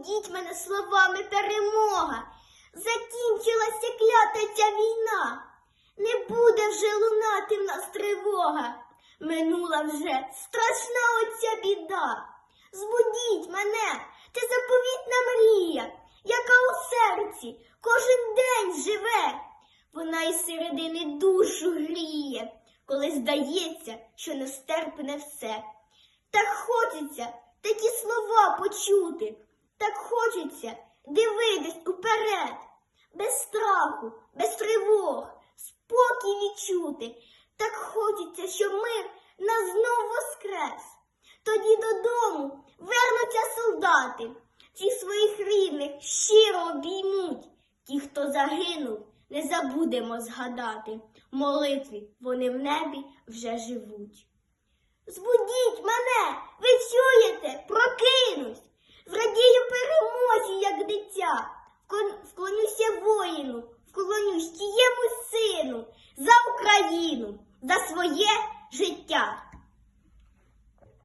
Збудіть мене словами перемога. Закінчилася клята ця війна. Не буде вже лунати в нас тривога. Минула вже страшна оця біда. Збудіть мене, це заповітна мрія, яка у серці кожен день живе. Вона із середини душу гріє, коли здається, що нестерпне все. Так хочеться такі слова почути, так хочеться дивитись уперед, без страху, без тривог, спокій відчути. Так хочеться, щоб мир нас знов воскрес. Тоді додому вернуться солдати, ті своїх рідних щиро обіймуть. Ті, хто загинув, не забудемо згадати. Молитві вони в небі вже живуть. Збудіть мене, ви тієму сину за Україну, за своє життя.